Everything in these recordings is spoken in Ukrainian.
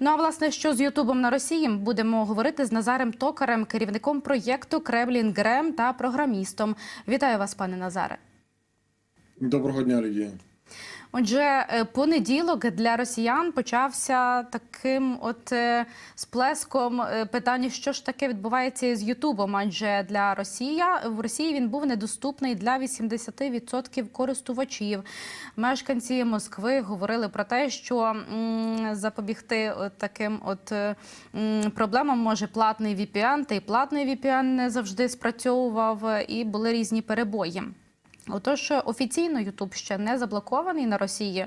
Ну а власне, що з Ютубом на Росії, будемо говорити з Назарем Токарем, керівником проєкту Кремлін Грем та програмістом. Вітаю вас, пане Назаре. Доброго дня, Лідія. Отже, е, понеділок для росіян почався таким от е, сплеском е, питання, що ж таке відбувається із Ютубом. Адже для Росія в Росії він був недоступний для 80% користувачів. Мешканці Москви говорили про те, що запобігти таким от проблемам може платний VPN, та й платний VPN не завжди спрацьовував, і були різні перебої. Отож, офіційно Ютуб ще не заблокований на Росії,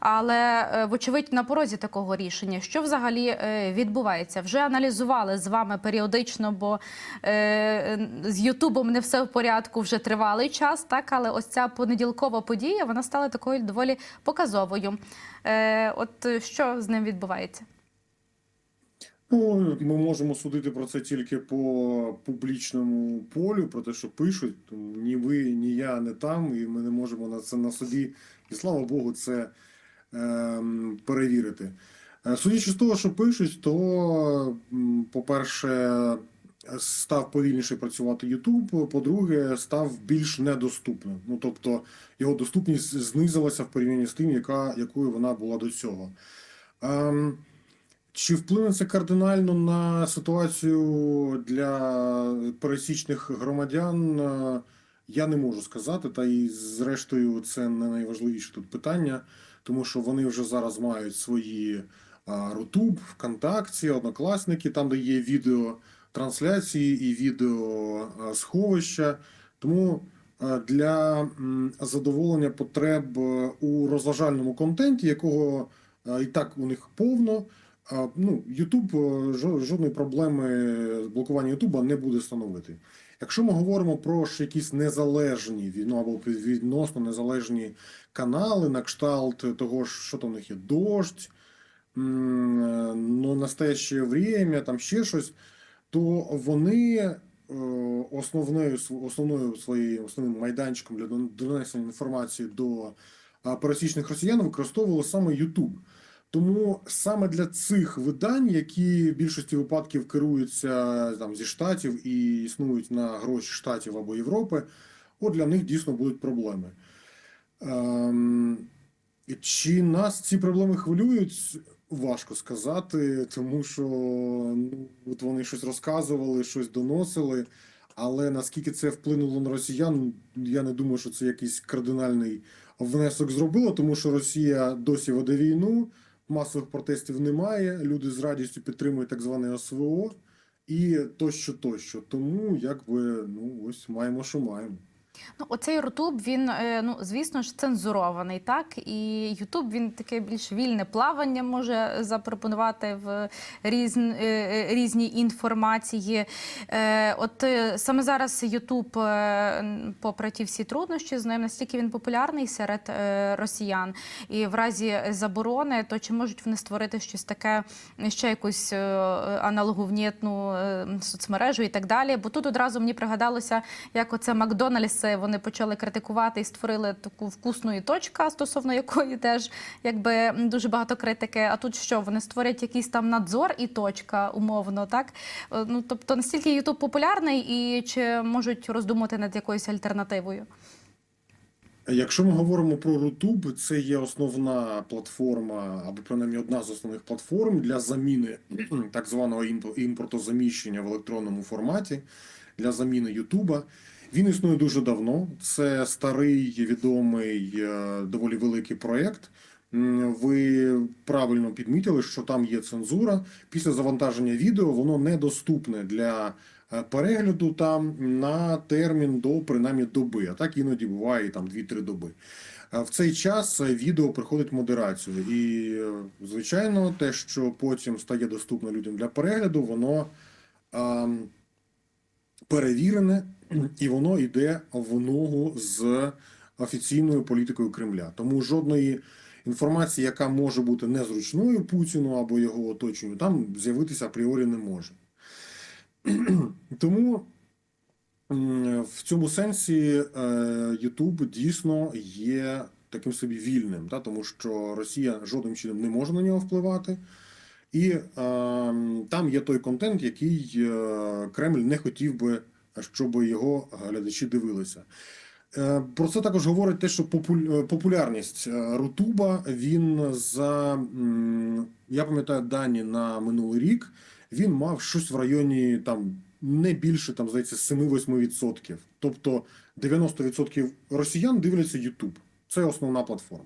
але е, вочевидь на порозі такого рішення. Що взагалі е, відбувається? Вже аналізували з вами періодично, бо е, з Ютубом не все в порядку вже тривалий час. Так, але ось ця понеділкова подія вона стала такою доволі показовою. Е, От що з ним відбувається? Ну, ми можемо судити про це тільки по публічному полю, про те, що пишуть. Ні ви, ні я не там, і ми не можемо на це на собі, і слава Богу, це ем, перевірити. Е, Судячи з того, що пишуть, то, по-перше, став повільніше працювати YouTube, по-друге, став більш недоступним. Ну тобто його доступність знизилася в порівнянні з тим, яка, якою вона була до цього. Ем, чи вплине це кардинально на ситуацію для пересічних громадян? Е, Я не можу сказати. Та і зрештою, це не найважливіше тут питання, тому що вони вже зараз мають свої Рутуб, ВКонтакті, Однокласники, там де є відео трансляції і відео сховища. Тому для задоволення потреб е, у розважальному контенті, якого і так у них повно. Ну, YouTube е, жодної проблеми з блокуванням YouTube не буде становити. Якщо ми говоримо про якісь незалежні ну, або відносно незалежні канали, на кшталт того, що там у них є дощ, е, ну, настояще время, там ще щось, то вони е, основною основною своєю основним майданчиком для донесення інформації до пересічних росіян використовували саме YouTube. Тому саме для цих видань, які в більшості випадків керуються там зі штатів і існують на гроші штатів або Європи, от для них дійсно будуть проблеми. Ем, чи нас ці проблеми хвилюють? Важко сказати, тому що ну, от вони щось розказували, щось доносили. Але наскільки це вплинуло на росіян, я не думаю, що це якийсь кардинальний внесок зробило, тому що Росія досі веде війну, масових протестів немає. Люди з радістю підтримують так зване СВО і тощо, тощо. Тому якби ну ось маємо, що маємо. Ну, оцей Ютуб, він, е, ну, звісно ж, цензурований, так? І Ютуб він таке більш вільне плавання може запропонувати в різн, е, е, інформації. Е, От саме зараз Ютуб, попри ті всі труднощі, з ним настільки він популярний серед росіян. І в разі заборони, то чи можуть вони створити щось таке, ще якусь аналоговнітну соцмережу і так далі? Бо тут одразу мені пригадалося, як оце Макдональдс вони почали критикувати і створили таку вкусну і точка, стосовно якої теж якби дуже багато критики. А тут що вони створять якийсь там надзор і точка, умовно, так Е, ну тобто настільки Ютуб популярний, і чи можуть роздумати над якоюсь альтернативою? Якщо ми говоримо про Рутуб, це є основна платформа, або принаймні одна з основних платформ для заміни так званого імпо- імпортозаміщення в електронному форматі для заміни Ютуба. Він існує дуже давно. Це старий відомий е, доволі великий проєкт. Ви правильно підмітили, що там є цензура. Після завантаження відео воно недоступне для е, перегляду там на термін до принаймні доби, а так іноді буває там 2-3 доби. Е, В цей час відео приходить модерацію, і звичайно, те, що потім стає доступно людям для перегляду, воно перевірене і воно йде в ногу з офіційною політикою Кремля. Тому жодної інформації, яка може бути незручною Путіну або його оточенню, там з'явитися апріорі не може. Тому в цьому сенсі YouTube дійсно є таким собі вільним, та, тому що Росія жодним чином не може на нього впливати. І е, там є той контент, який е, Кремль не хотів би, щоб його глядачі дивилися. Е, Про це також говорить те, що е, популярність Рутуба він за я пам'ятаю дані на минулий рік. Він мав щось в районі там не більше там здається 7-8%. Тобто 90% росіян дивляться YouTube. Це основна платформа.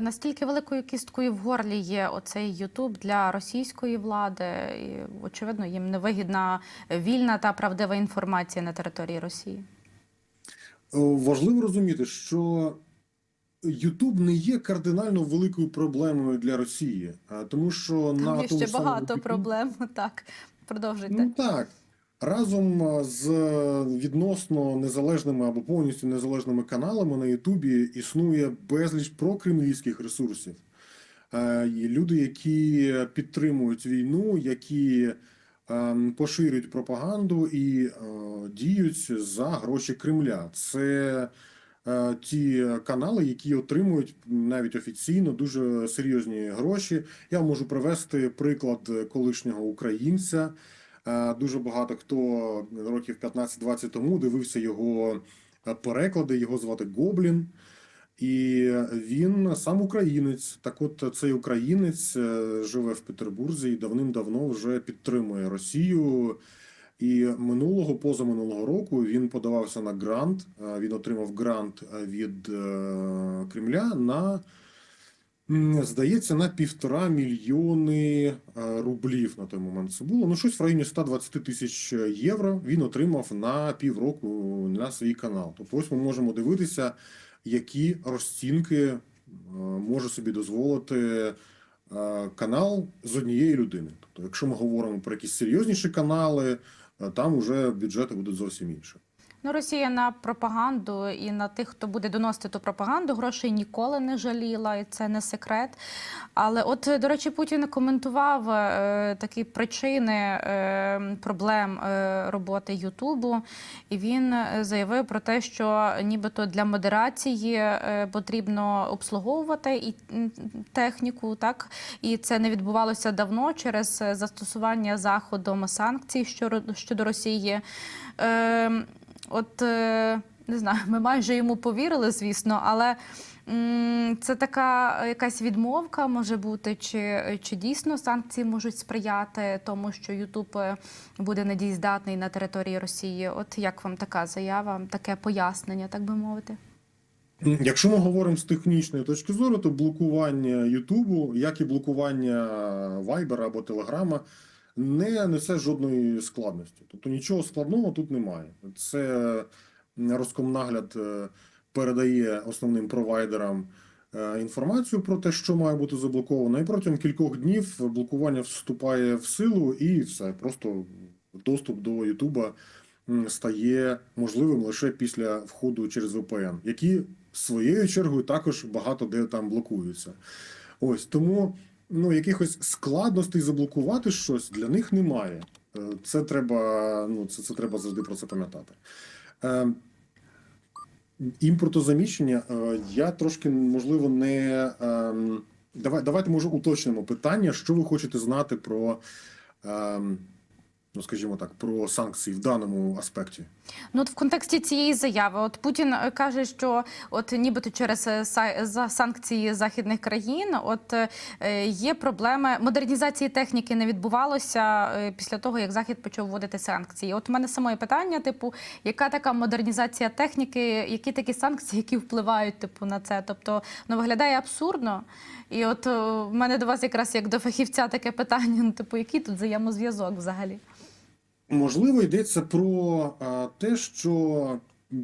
Наскільки великою кісткою в горлі є оцей Ютуб для російської влади? І, очевидно, їм невигідна вільна та правдива інформація на території Росії. Е, Важливо розуміти, що YouTube не є кардинально великою проблемою для Росії, а тому що Там на є тому ще багато проблем. Так, продовжуйте. Ну так. Разом з е, відносно незалежними або повністю незалежними каналами на Ютубі існує безліч прокремлівських ресурсів. Е, і Люди, які підтримують війну, які е, поширюють пропаганду і е, діють за гроші Кремля. Це е, ті канали, які отримують навіть офіційно дуже серйозні гроші. Я можу привести приклад колишнього українця. Е, Дуже багато хто років 15-20 тому дивився його е, переклади. Його звати Гоблін, і він сам українець. Так, от цей українець е, живе в Петербурзі і давним-давно вже підтримує Росію. І минулого, позаминулого року він подавався на грант. Е, Він отримав грант е, від е, Кремля на Здається, на півтора мільйони е, рублів на той момент це було. Ну, щось в районі 120 тисяч євро він отримав на півроку на свій канал. Тобто ось ми можемо дивитися, які розцінки е, може собі дозволити е, канал з однієї людини. Тобто, якщо ми говоримо про якісь серйозніші канали, там вже бюджети будуть зовсім інші. Ну, Росія на пропаганду і на тих, хто буде доносити ту пропаганду, грошей ніколи не жаліла, і це не секрет. Але, от, до речі, Путін коментував е, такі причини е, проблем е, роботи Ютубу, і він е, заявив про те, що нібито для модерації е, потрібно обслуговувати і техніку, так і це не відбувалося давно через застосування заходом санкцій щодо Росії. Е, От е, не знаю, ми майже йому повірили, звісно, але це така якась відмовка може бути, чи, чи дійсно санкції можуть сприяти тому, що Ютуб е, буде недієздатний на території Росії. От як вам така заява, таке пояснення, так би мовити? Якщо ми говоримо з технічної точки зору, то блокування Ютубу, як і блокування Вайбера або Телеграма, не несе жодної складності. Тобто нічого складного тут немає. Це Роскомнагляд е, передає основним провайдерам е, інформацію про те, що має бути заблоковано, і протягом кількох днів блокування вступає в силу, і все просто доступ до Ютуба стає можливим лише після входу через VPN, які своєю чергою також багато де там блокуються. Ось тому ну, якихось складностей заблокувати щось для них немає. Е, Це треба, ну, це, це треба завжди про це пам'ятати. Е, Імпортозаміщення, е, я трошки, можливо, не. Е, Давай, давайте, може, уточнимо питання, що ви хочете знати про, ем, ну, скажімо так, про санкції в даному аспекті. Ну, от в контексті цієї заяви, от Путін е, каже, що от нібито через е, санкції західних країн, от е, є проблеми модернізації техніки не відбувалося після того, як Захід почав вводити санкції. От у мене самое питання: типу, яка така модернізація техніки, які такі санкції, які впливають типу на це? Тобто, ну виглядає абсурдно. І от в мене до вас якраз як до фахівця таке питання: ну, типу, який тут взаємозв'язок взагалі? Можливо, йдеться про те, що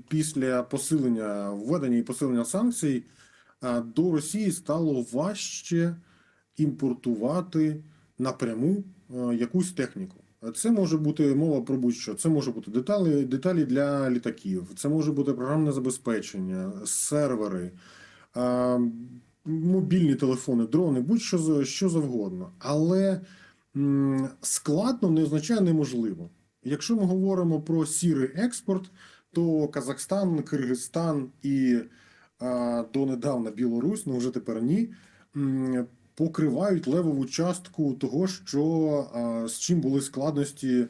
після посилення введення і посилення санкцій до Росії стало важче імпортувати напряму якусь техніку. Це може бути мова про будь-що. Це може бути деталі, деталі для літаків, це може бути програмне забезпечення, сервери, мобільні телефони, дрони, будь-що що завгодно. Але складно не означає неможливо. Якщо ми говоримо про сірий експорт, то Казахстан, Киргизстан і а, донедавна Білорусь, ну вже тепер ні, покривають левову частку того, що е, з чим були складності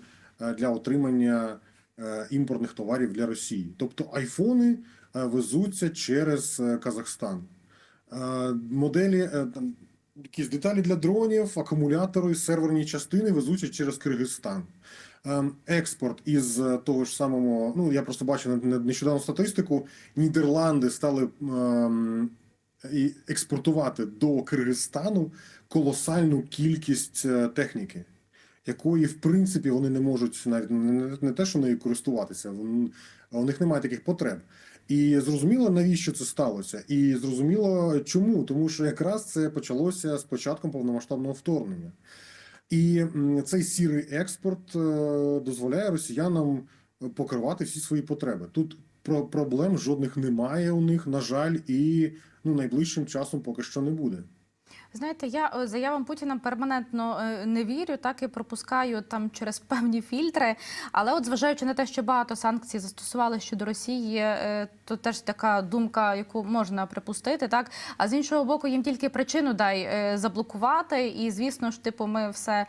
для отримання е, імпортних товарів для Росії. Тобто айфони е, везуться через е, Казахстан. Моделі там якісь деталі для дронів, акумулятори, серверні частини везуться через Киргизстан. Ем, Експорт із е, того ж самого, ну я просто бачив не- нещодавно статистику. Нідерланди стали ем, експортувати до Киргизстану колосальну кількість е, техніки, якої в принципі вони не можуть навіть не, те, що нею користуватися, у них немає таких потреб. І зрозуміло, навіщо це сталося, і зрозуміло, чому, тому що якраз це почалося з початком повномасштабного вторгнення. І цей сірий експорт е, дозволяє росіянам покривати всі свої потреби. Тут про проблем жодних немає у них, на жаль, і ну найближчим часом поки що не буде. Знаєте, я е, заявам Путіна перманентно е, не вірю, так і пропускаю там через певні фільтри. Але, от зважаючи на те, що багато санкцій застосували щодо Росії, е, то теж така думка, яку можна припустити, так а з іншого боку, їм тільки причину дай заблокувати. І звісно ж, типу, ми все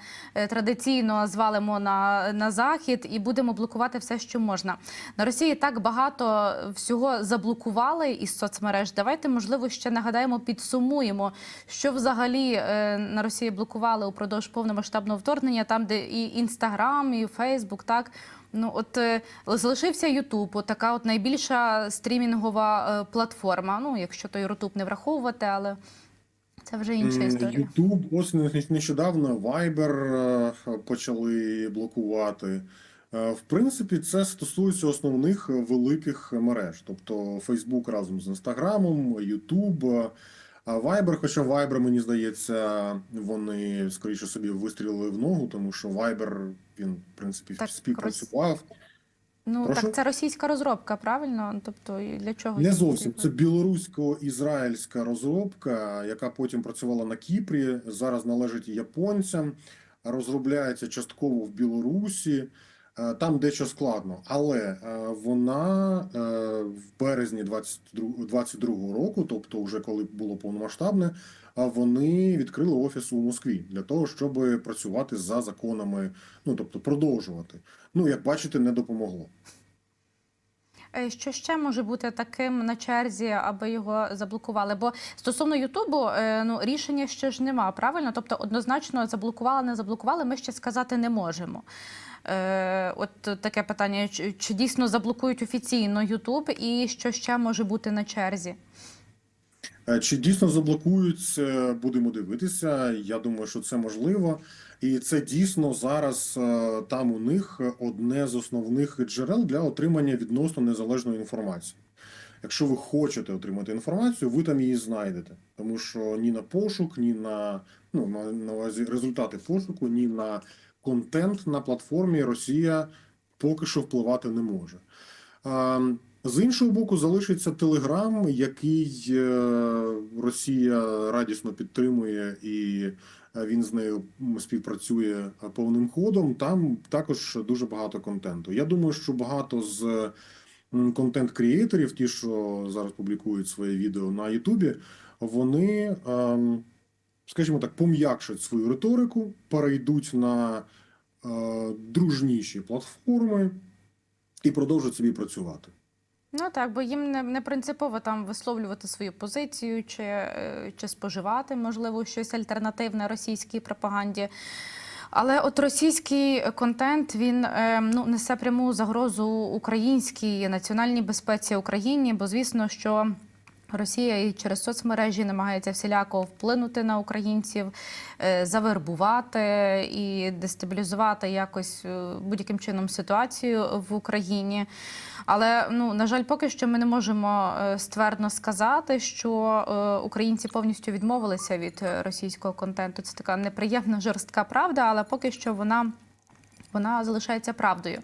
традиційно звалимо на, на захід і будемо блокувати все, що можна. На Росії так багато всього заблокували із соцмереж. Давайте, можливо, ще нагадаємо, підсумуємо, що взагалі е, на Росії блокували упродовж повномасштабного вторгнення, там, де і Інстаграм, і Фейсбук, так. Ну, от е, залишився Ютуб, от така от найбільша стрімінгова е, платформа. Ну, якщо той Ютуб не враховувати, але це вже інша історія. Ютуб, ось не- нещодавно Viber почали блокувати. В принципі, це стосується основних великих мереж, тобто Facebook разом з Інстаграмом, YouTube, е, а Viber, хоча Viber, мені здається, вони скоріше собі вистрілили в ногу, тому що Viber, він, в принципі, Так, співпрацював. Ну Прошу? так, це російська розробка, правильно? Тобто, для чого Не зовсім. Це білорусько-ізраїльська розробка, яка потім працювала на Кіпрі, зараз належить японцям, розробляється частково в Білорусі. Е, Там дещо складно, але е, вона е, в березні 2022 року, тобто вже коли було повномасштабне, вони відкрили офіс у Москві для того, щоб працювати за законами, ну тобто продовжувати. Ну як бачите, не допомогло. Що ще може бути таким на черзі, аби його заблокували? Бо стосовно Ютубу, ну рішення ще ж нема, правильно? Тобто, однозначно заблокували, не заблокували, ми ще сказати не можемо. Е, От таке питання: чи, чи дійсно заблокують офіційно Ютуб, і що ще може бути на черзі? Е, Чи дійсно заблокують, будемо дивитися. Я думаю, що це можливо. І це дійсно зараз е, там у них одне з основних джерел для отримання відносно незалежної інформації. Якщо ви хочете отримати інформацію, ви там її знайдете. Тому що ні на пошук, ні на ну на, на увазі результати пошуку, ні на контент на платформі Росія поки що впливати не може. З іншого боку, залишиться Телеграм, який е, Росія радісно підтримує, і е, він з нею співпрацює повним ходом. Там також дуже багато контенту. Я думаю, що багато з контент-крієторів, ті, що зараз публікують своє відео на Ютубі, вони, ем, скажімо так, пом'якшать свою риторику, перейдуть на е, дружніші платформи і продовжать собі працювати. Ну так, бо їм не, не принципово там висловлювати свою позицію чи, е, чи споживати, можливо, щось альтернативне російській пропаганді. Але от російський контент він е, ну несе пряму загрозу українській національній безпеці Україні, бо звісно, що. Росія і через соцмережі намагається всіляко вплинути на українців, е, завербувати і дестабілізувати якось е, будь-яким чином ситуацію в Україні. Але ну на жаль, поки що ми не можемо е, ствердно сказати, що українці повністю відмовилися від російського контенту. Це така неприємна жорстка правда, але поки що вона вона залишається правдою.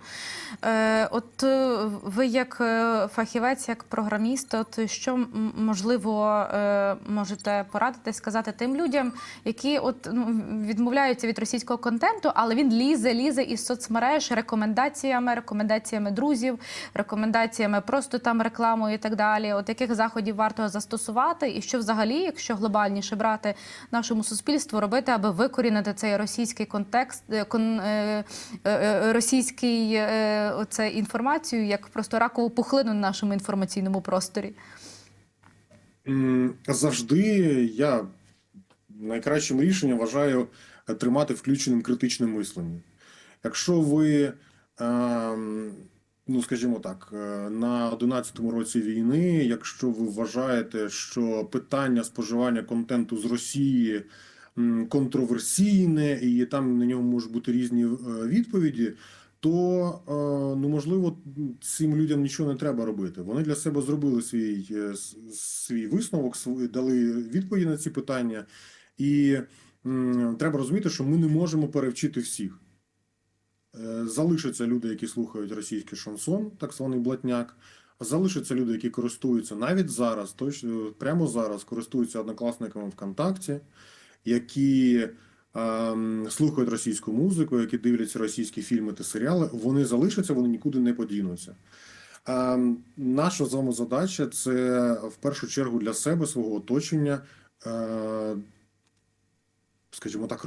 Е, От е, ви, як е, фахівець, як програміст, от що можливо е, можете порадити сказати тим людям, які от ну відмовляються від російського контенту, але він лізе, лізе із соцмереж рекомендаціями, рекомендаціями друзів, рекомендаціями просто там рекламою і так далі. От яких заходів варто застосувати, і що взагалі, якщо глобальніше брати нашому суспільству, робити, аби викорінити цей російський контекст, кон, е, е, російський е, оце інформацію як просто ракову пухлину на нашому інформаційному просторі. Завжди я найкращим рішенням вважаю тримати включеним критичне мислення. Якщо ви, ем, ну скажімо так, на 11-му році війни, якщо ви вважаєте, що питання споживання контенту з Росії контроверсійне, і там на нього можуть бути різні е, відповіді, то е, ну можливо цим людям нічого не треба робити. Вони для себе зробили свій, е, свій висновок, дали відповіді на ці питання, і треба розуміти, що ми не можемо перевчити всіх. Залишаться люди, які слухають російський шансон, так званий блатняк. Залишаться люди, які користуються навіть зараз, точно прямо зараз користуються однокласниками ВКонтакті, які ем, слухають російську музику, які дивляться російські фільми та серіали. Вони залишаться, вони нікуди не подінуться. Ем, наша з вами задача це в першу чергу для себе, свого оточення. Е, скажімо так,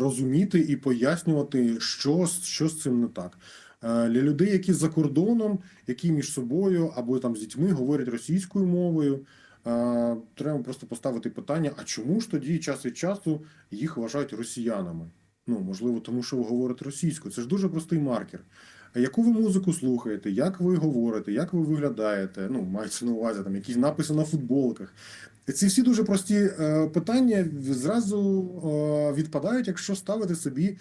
розуміти і пояснювати, що, що з цим не так. Е, Для людей, які за кордоном, які між собою або там з дітьми говорять російською мовою, треба просто поставити питання: а чому ж тоді час від часу їх вважають росіянами? Ну, можливо, тому що ви говорите російською. Це ж дуже простий маркер. Яку ви музику слухаєте, як ви говорите, як ви виглядаєте? Ну, мається на увазі там якісь написи на футболках. Ці всі дуже прості е, питання зразу е, відпадають, якщо ставити собі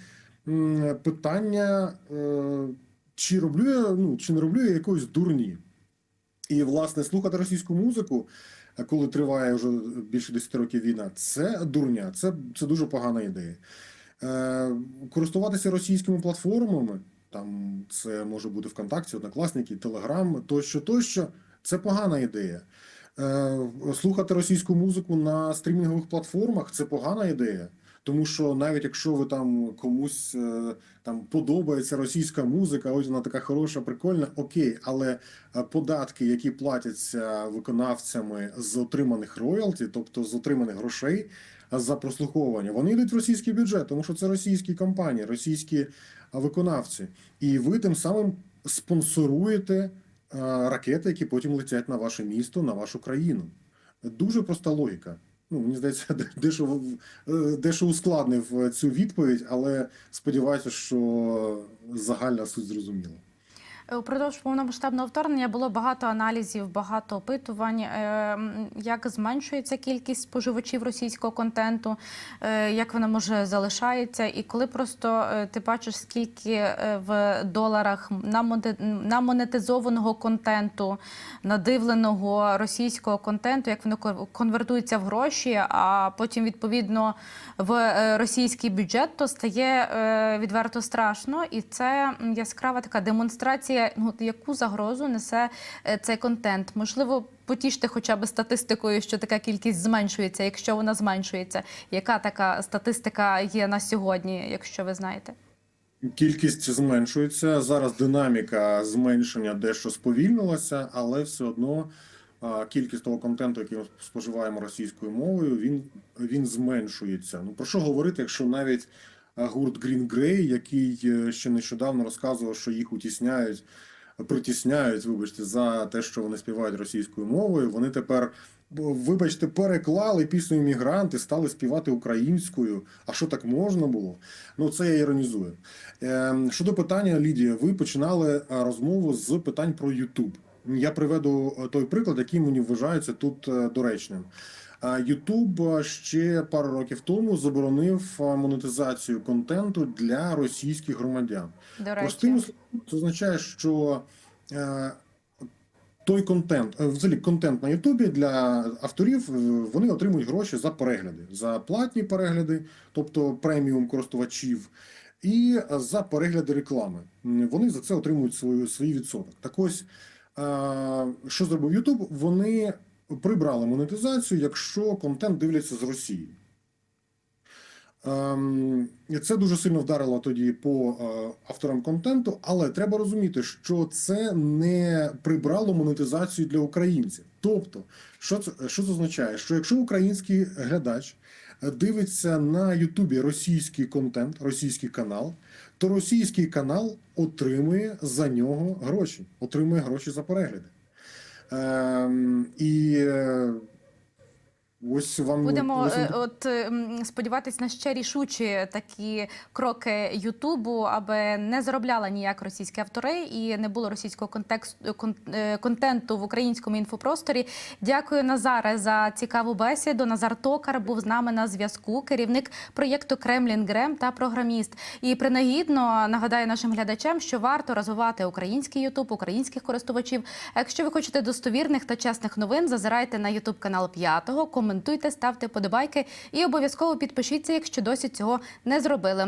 м, питання, е, чи роблю я, ну, чи не роблю я якоїсь дурні. І, власне, слухати російську музику, е, коли триває вже більше 10 років війна, це дурня, це, це дуже погана ідея. Е, користуватися російськими платформами, там це може бути ВКонтакті, Однокласники, Телеграм, тощо, тощо, це погана ідея. Е, Слухати російську музику на стрімінгових платформах це погана ідея. Тому що навіть якщо ви там комусь е, там подобається російська музика, ось вона така хороша, прикольна, окей, але е, податки, які платяться виконавцями з отриманих роялті, тобто з отриманих грошей за прослуховування, вони йдуть в російський бюджет, тому що це російські компанії, російські е, виконавці, і ви тим самим спонсоруєте е, ракети, які потім летять на ваше місто, на вашу країну. Дуже проста логіка. Ну, мені здається, дещо, е, дещо ускладнив е, цю відповідь, але сподіваюся, що загальна суть зрозуміла. Упродовж повномасштабного вторгнення було багато аналізів, багато опитувань, е, як зменшується кількість споживачів російського контенту, е, як вона може залишається, і коли просто е, ти бачиш, скільки е, в доларах намоне- намонетизованого контенту, надивленого російського контенту, як воно кон- конвертується в гроші, а потім відповідно в е, російський бюджет, то стає е, відверто страшно, і це яскрава така демонстрація, ну яку загрозу несе е, цей контент. Можливо, потіште хоча б статистикою, що така кількість зменшується, якщо вона зменшується. Яка така статистика є на сьогодні, якщо ви знаєте? Кількість зменшується. Зараз динаміка зменшення дещо сповільнилася, але все одно кількість того контенту, який ми споживаємо російською мовою, він, він зменшується. Ну про що говорити, якщо навіть гурт Green Grey, який е, ще нещодавно розказував, що їх утісняють, притісняють, вибачте, за те, що вони співають російською мовою, вони тепер. Вибачте, переклали пісню іммігранти, стали співати українською. А що так можна було? Ну це я іронізую. Е, Щодо питання, Лідія, ви починали е, розмову з питань про YouTube. Я приведу е, той приклад, який мені вважається тут е, доречним. YouTube ще пару років тому заборонив монетизацію контенту для російських громадян. До речі, словами, це означає, що е, той контент, е, взагалі контент на Ютубі для авторів, е, вони отримують гроші за перегляди, за платні перегляди, тобто преміум користувачів. і за перегляди реклами. Вони за це отримують свою, свій відсоток. Так ось, що зробив YouTube? Вони прибрали монетизацію, якщо контент дивляться з Росії. Ем, Це дуже сильно вдарило тоді по е, авторам контенту, але треба розуміти, що це не прибрало монетизацію для українців. Тобто, що це, що це означає? Що якщо український глядач дивиться на Ютубі російський контент, російський канал, то російський канал отримує за нього гроші, отримує гроші за перегляди. Ем, і е, ось вам Будемо ось е, от е, сподіватись на ще рішучі такі кроки Ютубу, аби не заробляла ніяк російські автори і не було російського контексту кон, е, контенту в українському інфопросторі. Дякую Назаре за цікаву бесіду. Назар Токар був з нами на зв'язку, керівник проєкту Кремлінгрем та програміст. І принагідно нагадаю нашим глядачам, що варто розвивати український Ютуб, українських користувачів. Якщо ви хочете достовірних та чесних новин, зазирайте на Ютуб канал п'ятого, коментуйте, ставте подобайки і обов'язково підпишіться, якщо досі цього не зробили.